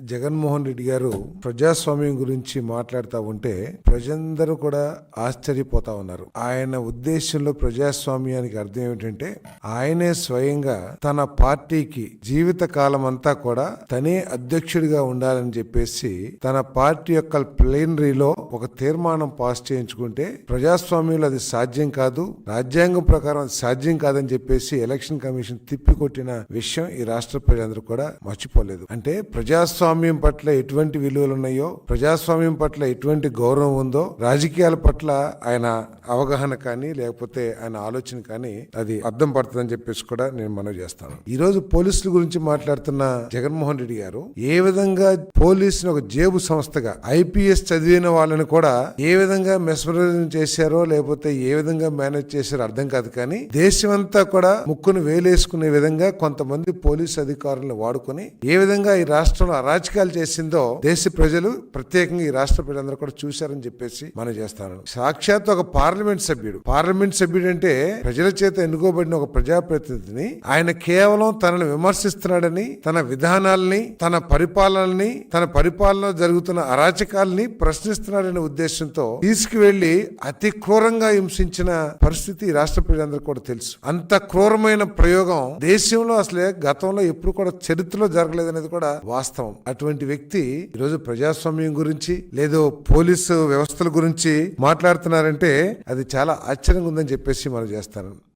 జగన్మోహన్ రెడ్డి గారు ప్రజాస్వామ్యం గురించి మాట్లాడుతూ ఉంటే ప్రజలందరూ కూడా ఆశ్చర్యపోతా ఉన్నారు. ఆయన ఉద్దేశంలో ప్రజాస్వామ్యానికి అర్థం ఏమిటంటే ఆయనే స్వయంగా తన పార్టీకి జీవిత కాలం అంతా కూడా తనే అధ్యక్షుడిగా ఉండాలని చెప్పేసి తన పార్టీ యొక్క ప్లేనరీలో ఒక తీర్మానం పాస్ చేయించుకుంటే ప్రజాస్వామ్యంలో అది సాధ్యం కాదు రాజ్యాంగం ప్రకారం అది సాధ్యం కాదని చెప్పేసి ఎలక్షన్ కమిషన్ తిప్పికొట్టిన విషయం ఈ రాష్ట్ర ప్రజలందరూ కూడా మర్చిపోలేదు. అంటే ప్రజాస్వామ్యం పట్ల ఎటువంటి విలువలు ఉన్నాయో ప్రజాస్వామ్యం పట్ల ఎటువంటి గౌరవం ఉందో రాజకీయాల పట్ల ఆయన అవగాహన కానీ లేకపోతే ఆయన ఆలోచన కానీ అది అర్థం పడుతుందని చెప్పేసి కూడా నేను మనవి చేస్తాను. ఈ రోజు పోలీసుల గురించి మాట్లాడుతున్న జగన్మోహన్ రెడ్డి గారు ఏ విధంగా పోలీసుని ఒక జేబు సంస్థగా ఐపీఎస్ చదివిన వాళ్ళని కూడా ఏ విధంగా మెస్మరైజ్ చేశారో లేకపోతే ఏ విధంగా మేనేజ్ చేశారో అర్థం కాదు కానీ దేశమంతా కూడా ముక్కును వేలేసుకునే విధంగా కొంతమంది పోలీసు అధికారులను వాడుకొని ఏ విధంగా ఈ రాష్ట్రంలో అరాచకాలు చేసిందో దేశ ప్రజలు ప్రత్యేకంగా ఈ రాష్ట్ర ప్రజలందరూ కూడా చూశారని చెప్పేసి మనం చేస్తాను. సాక్షాత్ ఒక పార్లమెంట్ సభ్యుడు. పార్లమెంట్ సభ్యుడు అంటే ప్రజల చేత ఎన్నుకోబడిన ఒక ప్రజాప్రతినిధిని ఆయన కేవలం తనను విమర్శిస్తున్నాడని తన విధానాలని తన పరిపాలనని తన పరిపాలన జరుగుతున్న అరాచకాలని ప్రశ్నిస్తున్నాడనే ఉద్దేశంతో తీసుకువెళ్ళి అతి క్రూరంగా హింసించిన పరిస్థితి రాష్ట్ర ప్రజలందరూ కూడా తెలుసు. అంత క్రూరమైన ప్రయోగం దేశంలో అసలే గతంలో ఎప్పుడు కూడా చరిత్రలో జరగలేదనేది కూడా వాస్తవం. అటువంటి వ్యక్తి ఈరోజు ప్రజాస్వామ్యం గురించి లేదో పోలీసు వ్యవస్థల గురించి మాట్లాడుతున్నారంటే అది చాలా ఆశ్చర్యంగా ఉందని చెప్పేసి మనం చేస్తాను.